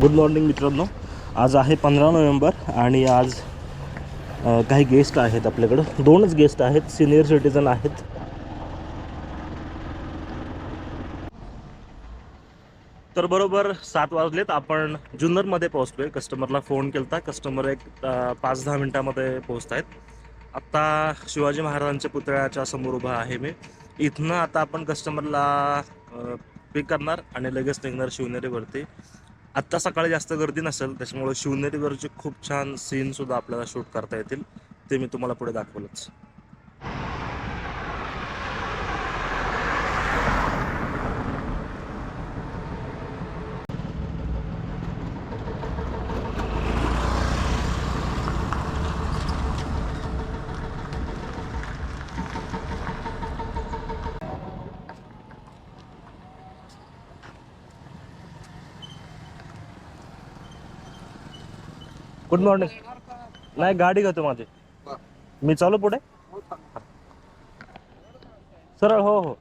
Good morning मित्रांनो. आज आहे पंधरा नोव्हेंबर आणि आज काही गेस्ट आहेत आपल्याकडं. दोनच गेस्ट आहेत सिनियर सिटीजन आहेत. तर बरोबर सात वाजलेत. आपण जुन्नरमध्ये पोहोचतोय कस्टमरला फोन केलता. कस्टमर एक पाच दहा मिनटामध्ये पोहोचत आहेत आत्ता शिवाजी महाराजांच्या पुतळ्याच्या समोर उभा आहे मी. इथनं आता आपण कस्टमरला पिक करणार आणि लगेच निघणार शिवनेरीवरती. आत्ता सकाळी जास्त गर्दी नसेल त्याच्यामुळे शिवनेरीवरचे खूप छान सीनसुद्धा आपल्याला शूट करता येतील. ते मी तुम्हाला पुढे दाखवलंच. गुड मॉर्निंग नाही गाडी घेतो माझी. मी चालू पुढे? सरळ हो हो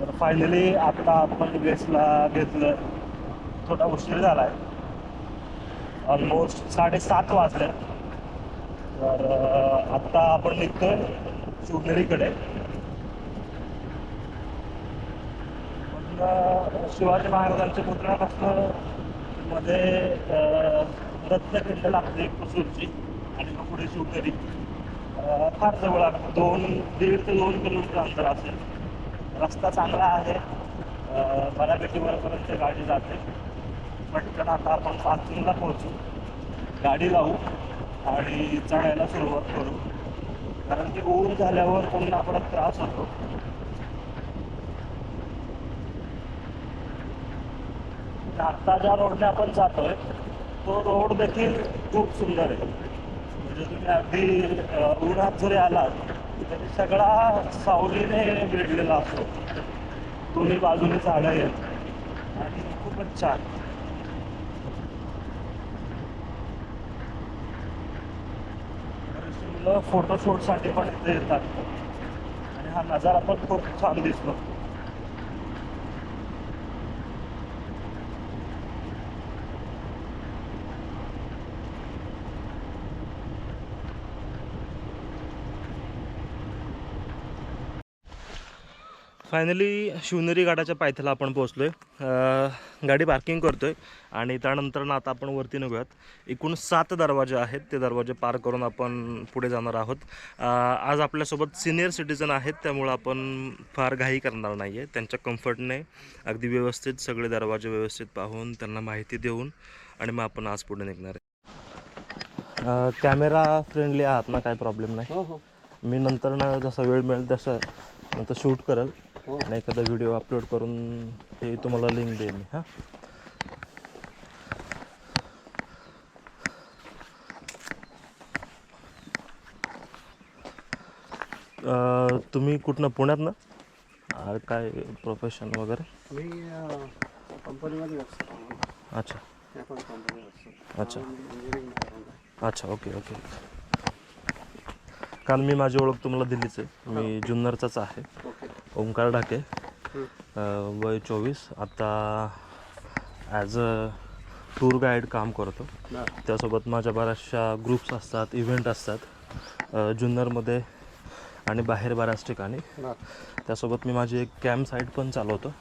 तर फायनली आता आपण गेस्टला घेतलं. थोडा उशीर झालाय. ऑलमोस्ट साडेसात वाजले. तर आत्ता आपण निघतोय शिवनेरीकडे. शिवाजी महाराजांच्या पुतळ्यापासून मध्ये अं, लागते कुसूरची आणि मग पुढे शिवनेरी. फार जवळ दोन दीड ते दोन किलोमीटर अंतर असेल. रस्ता चांगला आहे. अं, बऱ्यापैकी वरपर्यंत गाडी जाते. पटकन आता आपण पार्किंगला पोहोचू. गाडी लावू आणि चढायला सुरुवात करू. कारण की ऊन झाल्यावर पुन्हा परत त्रास होतो. आता ज्या रोडने आपण जातोय तो रोड देखील खूप सुंदर आहे. म्हणजे तुम्ही अगदी उन्हात जरी आलात तरी सगळा सावलीने वेढलेला असतो. दोन्ही बाजूने झाडं आहेत. आणि खूपच छान. बरेचशी मुलं फोटोशूटसाठी पण इथे येतात. आणि हा नजारा पण खूप छान दिसतो. फायनली शिवनेरी घाटाच्या पायथ्याला आपण पोहोचलोय. अं, गाडी पार्किंग करतोय आणि त्यानंतर ना आता आपण वरती निघूयात. एकूण सात दरवाजे आहेत. ते दरवाजे पार करून आपण पुढे जाणार आहोत. आज आपल्यासोबत सिनियर सिटीजन आहेत. त्यामुळं आपण फार घाई करणार नाही आहे त्यांच्या कम्फर्टने अगदी व्यवस्थित सगळे दरवाजे व्यवस्थित पाहून त्यांना माहिती देऊन आणि मग आपण आज पुढे निघणार आहे. कॅमेरा फ्रेंडली आहात ना? काय प्रॉब्लेम नाही? हो हो. मी नंतर ना जसा वेळ मिळेल तसं नंतर शूट करेल हो. आणि एखादा व्हिडिओ अपलोड करून ते तुम्हाला लिंक देईन मी हां. तुम्ही कुठनं? पुण्यात ना काय प्रोफेशन वगैरे? मी कंपनीमध्ये अच्छा. अच्छा. अच्छा ओके ओके. कारण मी माझी ओळख तुम्हाला दिलीच आहे. मी जुन्नरचाच आहे. ओके. ओंकार ढाके. हं. वय चोवीस. आता ॲज अ टूर गाईड काम करतो. त्यासोबत माझ्या बऱ्याचशा ग्रुप्स असतात इव्हेंट असतात. जुन्नरमध्ये आणि बाहेर बऱ्याच ठिकाणी. त्यासोबत मी माझी एक कॅम्प साईट पण चालवतो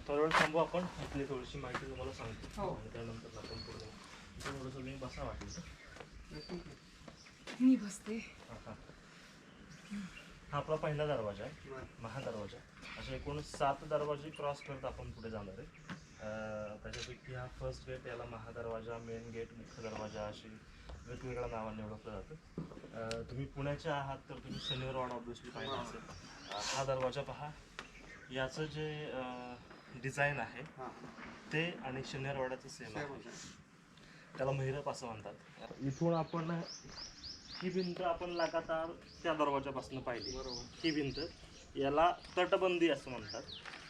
थोडा वेळ थांबू आपण आपली थोडीशी माहिती तुम्हाला सांगतो. आणि त्यानंतर आपण पुढे इथे थोडंसं तुम्ही बसा वाटलं. मी बसते. हा, हा. हा आपला पहिला दरवाजा आहे. महादरवाजा. असे एकूण सात दरवाजे क्रॉस करत आपण पुढे जाणार आहे. अं, त्याच्यापैकी हा फर्स्ट गेट याला महादरवाजा मेन गेट मुख्य दरवाजा अशी वेगवेगळ्या नावाने ओळखलं जातं. तुम्ही पुण्याचे आहात तर तुम्ही शनिवार वाड ऑब्विसली पाहिजे असेल. हा दरवाजा पहा. याचं जे अं, डिझाईन आहे. हां. ते आणि शनिवारवाड्याचं सेम आहे. त्याला महिरप असं म्हणतात. इथून आपण ही भिंत आपण लगातार त्या दरवाजापासून पाहिली. बरोबर. ही भिंत याला तटबंदी असं म्हणतात.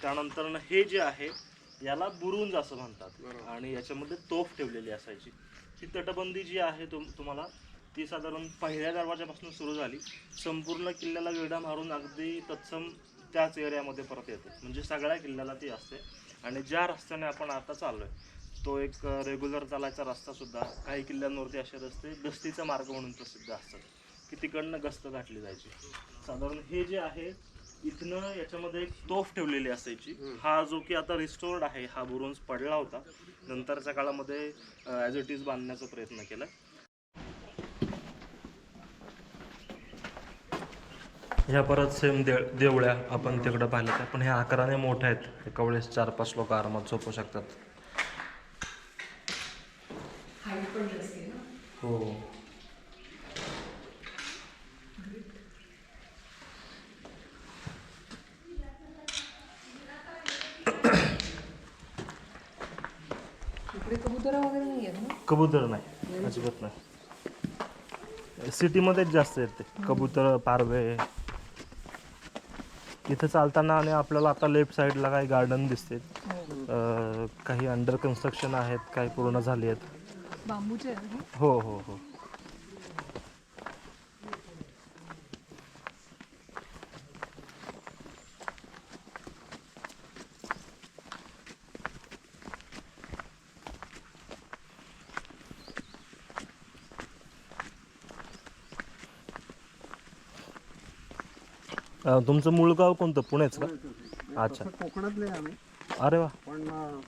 त्यानंतर हे जे आहे याला बुरुंज असं म्हणतात. बरोबर. आणि याच्यामध्ये तोफ ठेवलेली असायची. ही तटबंदी जी आहे तुम तुम्हाला ती साधारण पहिल्या दरवाजापासून सुरू झाली. संपूर्ण किल्ल्याला वेढा मारून अगदी तत्सम त्याच एरियामध्ये परत येते. म्हणजे सगळ्या किल्ल्याला ती असते. आणि ज्या रस्त्याने आपण आता चाललोय तो एक रेग्युलर चालायचा रस्ता सुद्धा काही किल्ल्यांवरती असे रस्ते गस्तीचा मार्ग म्हणून प्रसिद्ध असतात की तिकडनं गस्त गाठली जायची. साधारण हे जे आहे इथनं याच्यामध्ये एक तोफ ठेवलेली असायची. हा जो की आता रिस्टोर्ड आहे हा बुरुंज पडला होता. नंतरच्या काळामध्ये ॲज इट इज बांधण्याचा प्रयत्न केला. ह्या परत सेम दे देवळ्या आपण तिकडं पाहिल्या त्या. पण ह्या आकाराने मोठ्या आहेत. एका वेळेस चार पाच लोक आरामात झोपू शकतात. हो. कबुतरा वगैरे नाही आहेत ना? कबूतर नाही. अजिबात नाही. सिटीमध्येच जास्त आहेत ते. कबूतर पारवे इथं चालताना आणि आपल्याला आता लेफ्ट साईडला काही गार्डन दिसते काही अंडर कन्स्ट्रक्शन आहेत काही पूर्ण झाली आहेत. बांबूचे हो हो हो. अं, तुमचं मूळ गाव कोणतं? पुणेच का? अच्छा. कोकणातले आहे आम्ही. अरे वा. पण अं,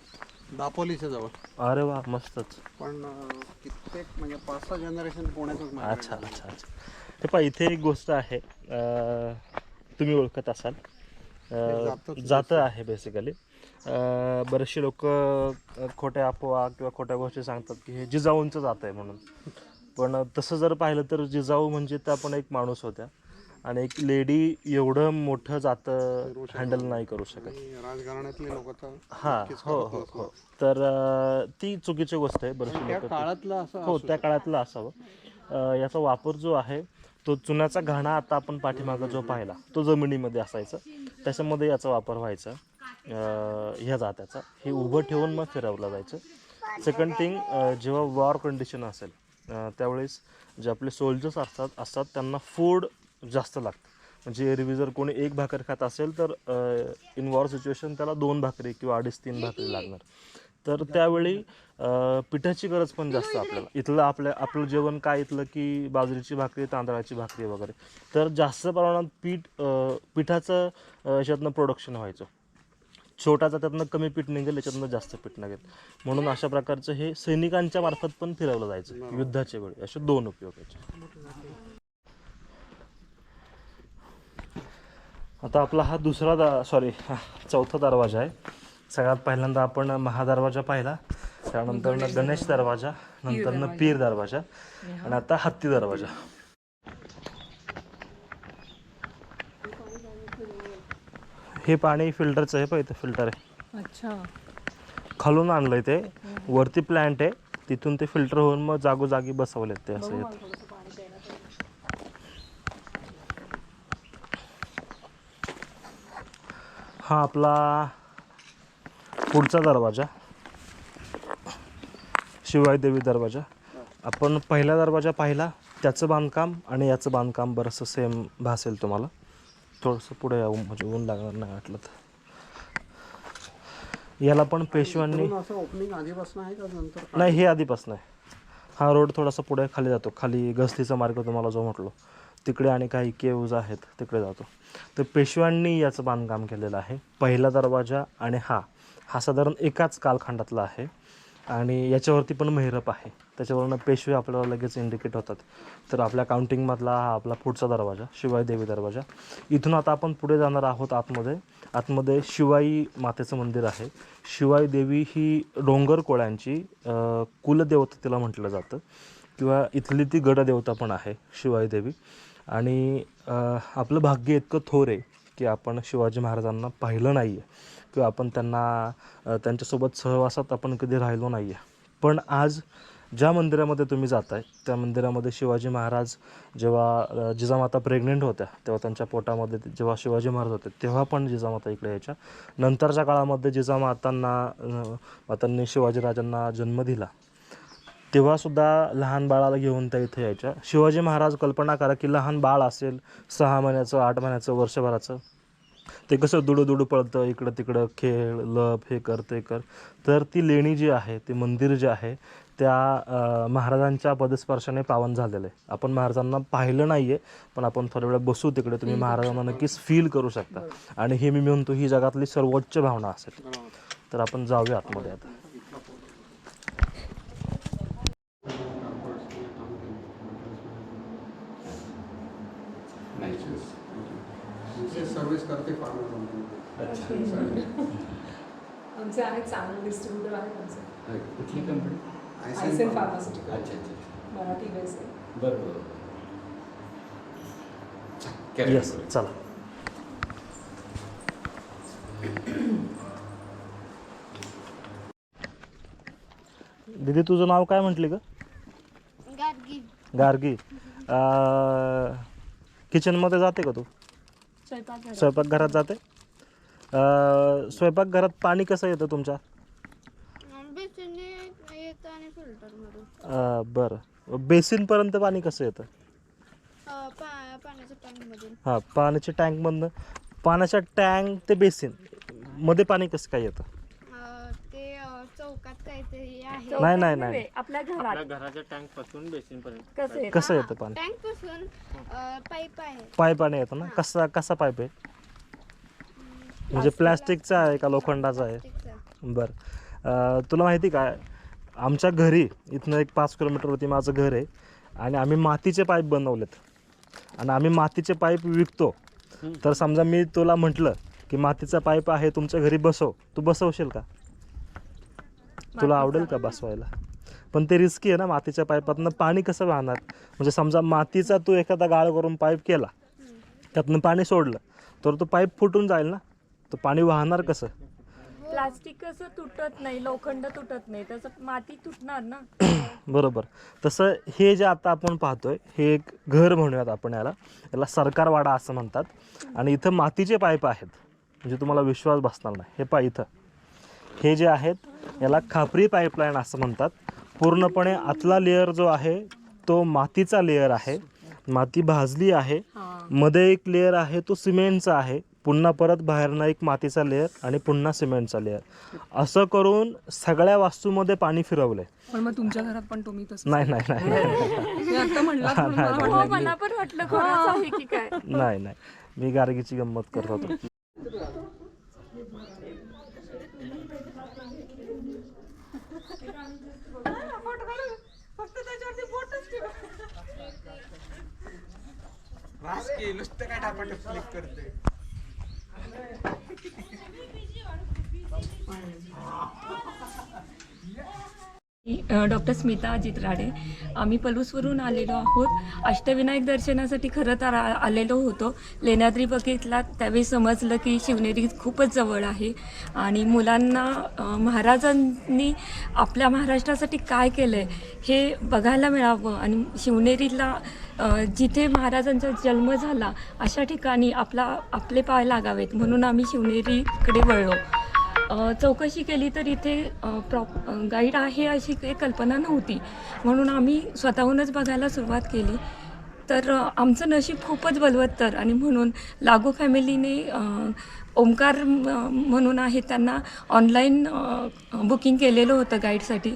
दापोलीच्या जवळ. अरे वा मस्तच. पण अं, कित्येक म्हणजे पाच सहा जनरेशन पुण्यातच मागे अच्छा अच्छा अच्छा. हे पहा इथे एक गोष्ट आहे. अं, तुम्ही ओळखत असाल. अं, जातच जातं आहे बेसिकली बरेचसे लोक खोट्या अफवा किंवा खोट्या गोष्टी सांगतात की हे जिजाऊंचं जात आहे म्हणून. पण तसं जर पाहिलं तर जिजाऊ म्हणजे त्या पण एक माणूस होत्या. आणि एक लेडी एवढं मोठं जातं हँडल नाही करू शकत. राजकारणातले लोक हा हो हो. हो. तर अं, ती चुकीची गोष्ट आहे त्या लोक काळातलं असं हो त्या काळातलं असावं. अं, याचा वापर जो आहे तो चुन्याचा घाणा आता आपण पाठीमागं जो पाहिला तो जमिनीमध्ये असायचा. त्याच्यामध्ये याचा वापर व्हायचा. अं, ह्या जात्याचा. हे उभं ठेवून मग फिरवलं जायचं. सेकंड थिंग जेव्हा वॉर कंडिशन असेल अं, त्यावेळेस जे आपले सोल्जर्स असतात असतात त्यांना फूड जास्त लागतं. म्हणजे एरवी जर कोणी एक भाकर खात असेल तर इन वॉर सिच्युएशन त्याला दोन भाकरी किंवा अडीच तीन भाकरी लागणार. तर त्यावेळी पिठाची गरज पण जास्त आपल्याला. इथलं आपल्या आपलं जेवण काय इथलं की बाजरीची भाकरी तांदळाची भाकरी वगैरे. तर जास्त प्रमाणात पीठ पिठाचं याच्यातनं प्रोडक्शन व्हायचं. छोटाचा त्यातनं कमी पीठ निघेल याच्यातनं जास्त पीठ निघेल. म्हणून अशा प्रकारचं हे सैनिकांच्या मार्फत पण फिरवलं जायचं युद्धाच्या वेळी. असे दोन उपयोग याचे आता आपला हा दुसरा दा सॉरी चौथा दरवाजा आहे. सगळ्यात पहिल्यांदा आपण महादरवाजा पाहिला. त्यानंतर गणेश दरवाजा नंतर पीर दरवाजा आणि आता हत्ती दरवाजा. हे पाणी फिल्टरचं आहे पाहिजे फिल्टर आहे. अच्छा. खालून आणलंय ते. वरती प्लॅन्ट आहे. तिथून ते फिल्टर होऊन मग जागोजागी बसवलेत ते असं येत. हा आपला पुढचा दरवाजा. शिवाई देवी दरवाजा. आपण पहिला दरवाजा पाहिला त्याचं बांधकाम आणि याचं बांधकाम बरंचसं सेम भासेल तुम्हाला. थोडंसं पुढे यावं म्हणजे ऊन लागणार नाही वाटलं तर. याला पण पेशव्यांनी नाही हे आधीपासून आहे. हा रोड थोडासा पुढे खाली जातो. खाली गस्तीचा मार्ग तुम्हाला जो म्हटलो. तिकडे आणि काही केव्ज आहेत तिकडे जातो. तर पेशव्यांनी याचं बांधकाम केलेलं आहे. पहिला दरवाजा आणि हा हा साधारण एकाच कालखंडातला आहे. आणि याच्यावरती पण मेहरप आहे. त्याच्यावरनं पेशवे आपल्याला लगेच इंडिकेट होतात. तर आपल्या काउंटिंगमधला हा आपला पुढचा दरवाजा शिवाई देवी दरवाजा. इथून आता आपण पुढे जाणार आहोत आतमध्ये. आतमध्ये शिवाई मातेचं मंदिर आहे. शिवाई देवी ही डोंगर कोळ्यांची कुलदेवता तिला म्हटलं जातं. किंवा इथली ती गडदेवता पण आहे शिवाई देवी. आणि आपलं भाग्य इतकं थोर आहे की आपण शिवाजी महाराजांना पाहिलं नाही आहे किंवा आपण त्यांना त्यांच्यासोबत सहवासात आपण कधी राहिलो नाही आहे पण आज ज्या मंदिरामध्ये तुम्ही जाताय त्या मंदिरामध्ये शिवाजी महाराज जेव्हा जिजामाता प्रेग्नेंट होत्या तेव्हा त्यांच्या पोटामध्ये जेव्हा शिवाजी महाराज होते तेव्हा पण जिजामाता इकडे यायच्या. नंतरच्या काळामध्ये जिजामातांना मातांनी शिवाजीराजांना जन्म दिला. तेव्हासुद्धा लहान बाळाला घेऊन त्या इथे यायच्या. शिवाजी महाराज कल्पना करा की लहान बाळ असेल सहा महिन्याचं आठ महिन्याचं वर्षभराचं. ते कसं दुडू दुडू पळतं इकडं तिकडं खेळ लप हे कर ते कर. तर ती लेणी जी आहे ते मंदिर जे आहे त्या महाराजांच्या पदस्पर्शाने पावन झालेलं आहे. आपण महाराजांना पाहिलं नाही आहे पण आपण थोड्या वेळ बसू तिकडे तुम्ही महाराजांना नक्कीच फील करू शकता. आणि हे मी म्हणतो ही जगातली सर्वोच्च भावना असेल. तर आपण जाऊया आतमध्ये आता. सर्व्हिस करते फार्मर आमचे आहेत चांगले डिस्ट्रीब्युटर आहेत आमचे. कुठली कंपनी फार्मास्युटिकल अच्छा अच्छा मराठी बेस आहे बरोबर येस चला. दीदी तुझं नाव काय म्हटली ग? गार्गी. गार्गी. किचनमध्ये जाते का तू? स्वयंपाक स्वयंपाकघरात जाते? अं, स्वयंपाकघरात पाणी कसं येतं तुमच्या? बेसिनने येतं आणि फिल्टरमधून अं, बरं. बेसिनपर्यंत पाणी कसं येतं? अं, पा पाण्याच्या टँकमधून. हां पाण्याच्या टँकमधनं पाण्याच्या टँक ते बेसिनमध्ये पाणी कसं काय येतं? चौकात काहीतरी आहे. नाही नाही नाही. आपल्या घरात. घराच्या टँकपासून बेसिन पर्यंत. कसं आहे कसं येतं पाणी? टँकपासून पाईप आहे. पाईप पाणी येतं ना? कसा कसा पाईप आहे? म्हणजे प्लॅस्टिकचा. आहे का लोखंडाचा आहे. बरं. अं, तुला माहिती का आमच्या घरी इथनं एक पाच किलोमीटरवरती माझं घर आहे आणि आम्ही मातीचे पाईप बनवलेत. आणि आम्ही मातीचे पाईप विकतो. तर समजा मी तुला म्हटलं की मातीचा पाईप आहे तुमच्या घरी बसव. तू बसवशील का? तुला आवडेल का बसवायला? पण ते रिस्की आहे ना मातीच्या पाईपातनं पाणी कसं वाहणार? म्हणजे समजा मातीचा तू एखादा गाळ करून पाईप केला त्यातनं पाणी सोडलं तर तो पाईप फुटून जाईल ना? तो पाणी वाहणार कसं? प्लास्टिक कसं तुटत नाही लोखंड तुटत नाही तसं माती तुटणार ना? बरोबर. तसं हे जे आता आपण पाहतोय हे एक घर म्हणूयात आपण याला. याला सरकारवाडा असं म्हणतात. आणि इथं मातीचे पाईप आहेत. म्हणजे तुम्हाला विश्वास बसणार नाही. हे पा इथं. हे जे आहेत याला खापरी पाईपलाईन असं म्हणतात. पूर्णपणे आतला लेअर जो आहे तो मातीचा लेअर आहे. माती भाजली आहे. मध्ये एक लेअर आहे तो सिमेंटचा आहे. पुन्हा परत बाहेरनं एक मातीचा लेअर आणि पुन्हा सिमेंटचा लेअर असं करून सगळ्या वास्तूमध्ये पाणी फिरवलंय. पण मग तुमच्या घरात पण तुम्ही तसं नाही नाही नाही नाही. हो वाटलं मला पण वाटलं खरंच आहे की काय. नाही नाही. मी गार्गीची गंमत करत होतो. नुसतं काय टापाट क्लिक करते. डॉक्टर स्मिता अजित राडे. आम्ही पलूसवरून आलेलो आहोत. अष्टविनायक दर्शनासाठी खरं तर आ- आलेलो होतो. लेण्याद्री बघितला त्यावेळी समजलं की शिवनेरी खूपच जवळ आहे. आणि मुलांना महाराजांनी आपल्या महाराष्ट्रासाठी काय केलं आहे हे बघायला मिळावं. आणि शिवनेरीला जिथे महाराजांचा जन्म झाला अशा ठिकाणी आपला आपले पाय लागावेत. म्हणून आम्ही शिवनेरीकडे वळलो. चौकशी केली तर इथे प्रॉप गाईड आहे अशी काही कल्पना नव्हती. म्हणून आम्ही स्वतःहूनच बघायला सुरुवात केली. तर आमचं नशीब खूपच बलवत्तर आणि म्हणून लागू फॅमिलीने ओंकार म्हणून आहे त्यांना ऑनलाईन बुकिंग केलेलं होतं गाईडसाठी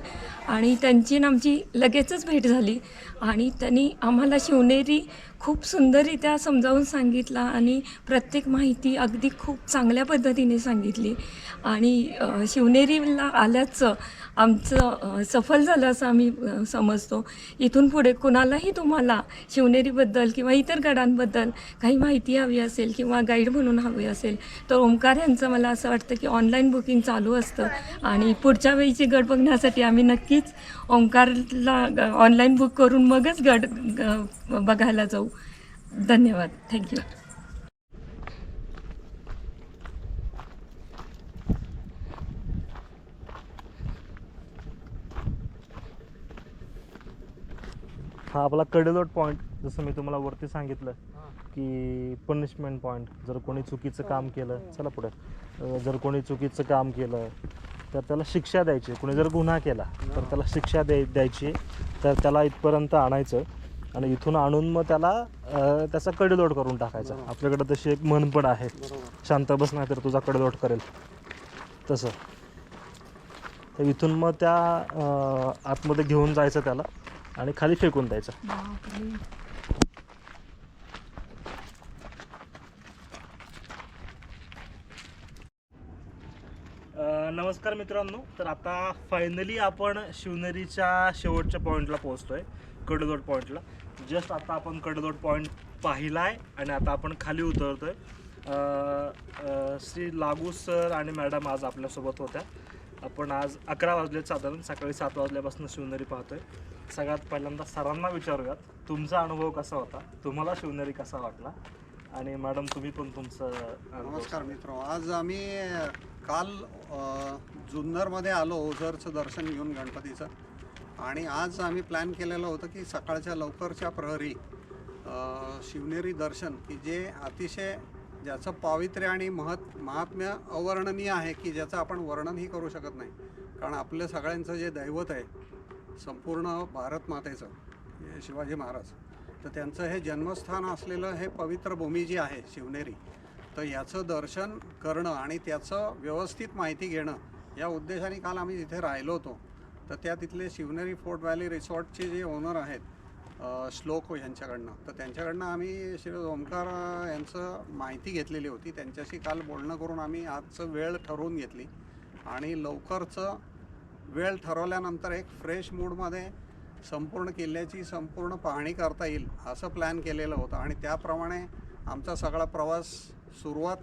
आणि त्यांची आणि आमची लगेचच भेट झाली. आणि त्यांनी आम्हाला शिवनेरी खूप सुंदररित्या समजावून सांगितला आणि प्रत्येक माहिती अगदी खूप चांगल्या पद्धतीने सांगितली. आणि शिवनेरीला आल्याचं आमचं सफल झालं असं आम्ही समजतो. इथून पुढे कुणालाही तुम्हाला शिवनेरीबद्दल किंवा इतर गडांबद्दल काही माहिती हवी असेल किंवा गाईड म्हणून हवी असेल तर ओंकार यांचं मला असं वाटतं की ऑनलाईन बुकिंग चालू असतं. आणि पुढच्या वेळीची गट बघण्यासाठी आम्ही नक्कीच ओंकारला ऑनलाईन बुक करून मगच गट बघायला जाऊ. धन्यवाद. थँक्यू हा आपला कडलोट पॉईंट जसं मी तुम्हाला वरती सांगितलं की पनिशमेंट पॉईंट जर कोणी चुकीचं काम केलं चला पुढे. अं, जर कोणी चुकीचं काम केलं तर त्याला शिक्षा द्यायची. कोणी जर गुन्हा केला तर त्याला शिक्षा द्याय द्यायची. तर त्याला इथपर्यंत आणायचं आणि इथून आणून मग त्याला अं, त्याचा कडेलोट करून टाकायचा. आपल्याकडे तशी एक म्हण पण आहे. शांत बस नाही तर तुझा कडेलोट करेल. तसं. तर इथून मग त्या अं, आतमध्ये घेऊन जायचं त्याला आणि खाली फेकून द्यायचं. बापरे. अ, नमस्कार मित्रांनो तर आता फायनली आपण शिवनेरीच्या शेवटच्या पॉईंटला पोहोचतोय कडदोड पॉईंटला जस्ट आता आपण कडदोड पॉईंट पाहिला आहे आणि आता आपण खाली उतरतोय. आहे श्री लागू सर आणि मॅडम आज आपल्यासोबत होत्या. आपण आज अकरा वाजलेत साधारण सकाळी सात वाजल्यापासून शिवनेरी पाहतोय. सगळ्यात पहिल्यांदा सरांना विचारूयात तुमचा अनुभव कसा होता? तुम्हाला शिवनेरी कसा वाटला? आणि मॅडम तुम्ही पण तुमचं नमस्कार मित्र. आज आम्ही काल जुन्नरमध्ये आलो ओझरचं दर्शन घेऊन गणपतीचं. आणि आज आम्ही प्लॅन केलेलं होतं की सकाळच्या लवकरच्या प्रहरी शिवनेरी दर्शन की जे अतिशय ज्याचं पावित्र्य आणि महत् महात्म्य अवर्णनीय आहे की ज्याचं आपण वर्णनही करू शकत नाही. कारण आपल्या सगळ्यांचं जे दैवत आहे संपूर्ण भारत मातेचं शिवाजी महाराज. तर त्यांचं हे जन्मस्थान असलेलं हे पवित्र भूमी जी आहे शिवनेरी तर याचं दर्शन करणं आणि त्याचं व्यवस्थित माहिती घेणं या उद्देशाने काल आम्ही तिथे राहिलो होतो तर त्या तिथले शिवनेरी फोर्ट व्हॅली रिसॉर्टचे जे ओनर आहेत श्लोक यांच्याकडनं तर त्यांच्याकडनं आम्ही श्री ओमकार यांचं माहिती घेतलेली होती. त्यांच्याशी काल बोलणं करून आम्ही आजचं वेळ ठरवून घेतली आणि लवकरचं वेळ ठरवल्यानंतर एक फ्रेश मूडमध्ये संपूर्ण किल्ल्याची संपूर्ण पाहणी करता येईल असं प्लॅन केलेलं होतं. आणि त्याप्रमाणे आमचा सगळा प्रवास सुरुवात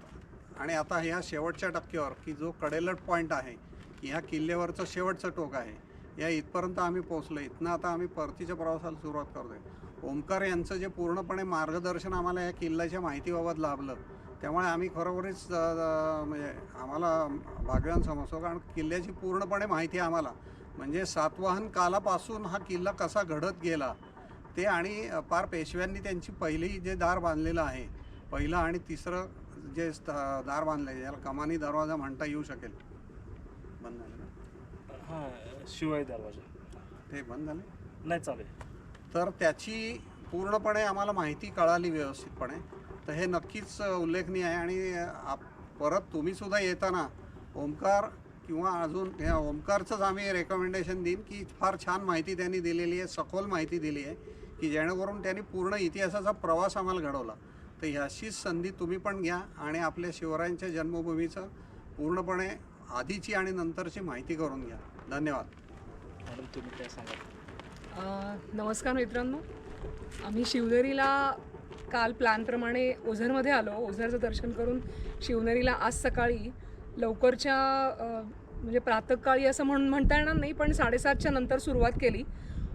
आणि आता ह्या शेवटच्या टक्क्यावर की जो कडेलट पॉईंट आहे ह्या किल्ल्यावरचं शेवटचं टोक आहे या इथपर्यंत आम्ही पोहोचलो इथनं आता आम्ही परतीच्या प्रवासाला सुरुवात करतोय. ओमकार यांचं जे पूर्णपणे मार्गदर्शन आम्हाला या किल्ल्याच्या माहितीबाबत लाभलं त्यामुळे आम्ही खरोखरीच म्हणजे आम्हाला भाग्यवान समजतो. कारण किल्ल्याची पूर्णपणे माहिती आम्हाला. म्हणजे सातवाहन कालापासून हा किल्ला कसा घडत गेला ते आणि पार पेशव्यांनी त्यांची पहिली जे दार बांधलेलं आहे पहिलं आणि तिसरं जे दार बांधलं आहे याला कमानी दरवाजा म्हणता येऊ शकेल. बंद झालं ना हां शिवाय दरवाजा. ते बंद झाले? नाही चालेल. तर त्याची पूर्णपणे आम्हाला माहिती कळाली व्यवस्थितपणे. तर हे नक्कीच उल्लेखनीय आहे आणि आप परत तुम्हीसुद्धा येताना ओंकार किंवा अजून ह्या ओंकारचंच आम्ही रेकमेंडेशन देईन की फार छान माहिती त्यांनी दिलेली आहे सखोल माहिती दिली आहे की जेणेकरून त्यांनी पूर्ण इतिहासाचा प्रवास आम्हाला घडवला. तर ह्याचीच संधी तुम्ही पण घ्या आणि आपल्या शिवरायांच्या जन्मभूमीचं पूर्णपणे आधीची आणि नंतरची माहिती करून घ्या. धन्यवाद. मॅडम तुम्ही काय सांगा अ, नमस्कार मित्रांनो. आम्ही शिवनेरीला काल प्लॅनप्रमाणे ओझरमध्ये आलो. ओझरचं दर्शन करून शिवनेरीला आज सकाळी लवकरच्या म्हणजे प्रातःकाळी असं म्हणून म्हणता येणार नाही पण साडेसातच्या नंतर सुरुवात केली.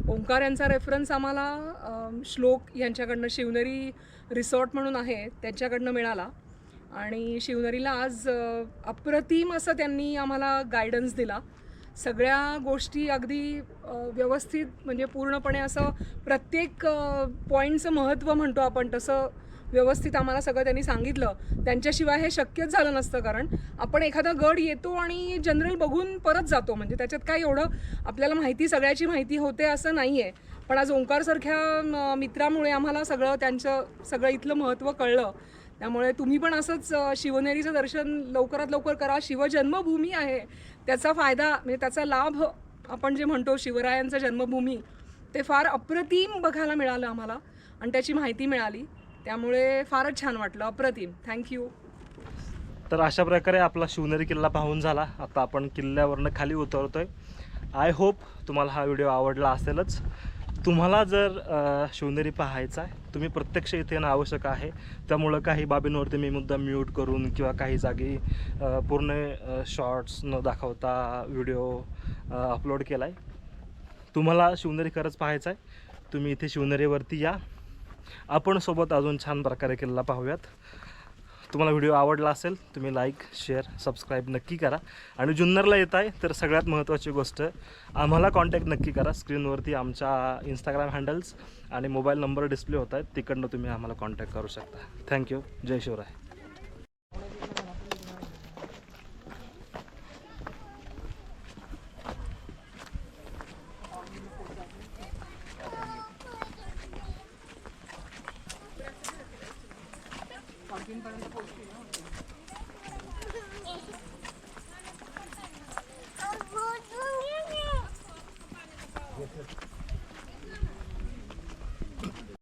ओंकार यांचा रेफरन्स आम्हाला श्लोक यांच्याकडनं शिवनेरी रिसॉर्ट म्हणून आहे त्यांच्याकडनं मिळाला. आणि शिवनेरीला आज अप्रतिम असं त्यांनी आम्हाला गायडन्स दिला. सगळ्या गोष्टी अगदी व्यवस्थित म्हणजे पूर्णपणे असं प्रत्येक पॉईंटचं महत्त्व म्हणतो आपण तसं व्यवस्थित आम्हाला सगळं त्यांनी सांगितलं. त्यांच्याशिवाय हे शक्यच झालं नसतं कारण आपण एखादा गड येतो आणि जनरल बघून परत जातो. म्हणजे त्याच्यात काय एवढं आपल्याला माहिती सगळ्याची माहिती होते असं नाही आहे पण आज ओंकारसारख्या मित्रामुळे आम्हाला सगळं त्यांचं सगळं इथलं महत्त्व कळलं. त्यामुळे तुम्ही पण असंच शिवनेरीचं दर्शन लवकरात लवकर करा. शिवजन्मभूमी आहे. त्याचा फायदा म्हणजे त्याचा लाभ आपण जे म्हणतो शिवरायांचं जन्मभूमी ते फार अप्रतिम बघायला मिळालं आम्हाला. आणि त्याची माहिती मिळाली. त्यामुळे फारच छान वाटलं. अप्रतिम. थँक्यू तर अशा प्रकारे आपला शिवनेरी किल्ला पाहून झाला. आता आपण किल्ल्यावरनं खाली उतरतोय. आय होप तुम्हाला हा व्हिडिओ आवडला असेलच. तुम्हाला जर शिवनेरी पाहायचा आहे तुम्ही प्रत्यक्ष इथे येणं आवश्यक आहे. त्यामुळं काही बाबींवरती मी मुद्दा म्यूट करून किंवा काही जागी पूर्ण शॉर्ट्स न दाखवता व्हिडिओ अपलोड केला आहे तुम्हाला शिवनेरी खरंच पाहायचं आहे. तुम्ही इथे शिवनेरीवरती या. आपण सोबत अजून छान प्रकारे केलेला पाहूयात. तुम्हाला व्हिडिओ आवडला असेल तुम्ही लाईक शेअर सबस्क्राईब नक्की करा. आणि जुन्नरला येत आहे तर सगळ्यात महत्त्वाची गोष्ट आम्हाला कॉन्टॅक्ट नक्की करा. स्क्रीनवरती आमच्या इंस्टाग्राम हँडल्स आणि मोबाईल नंबर डिस्प्ले होत आहेत तिकडनं तुम्ही आम्हाला कॉन्टॅक्ट करू शकता. थँक्यू जय शिवराय.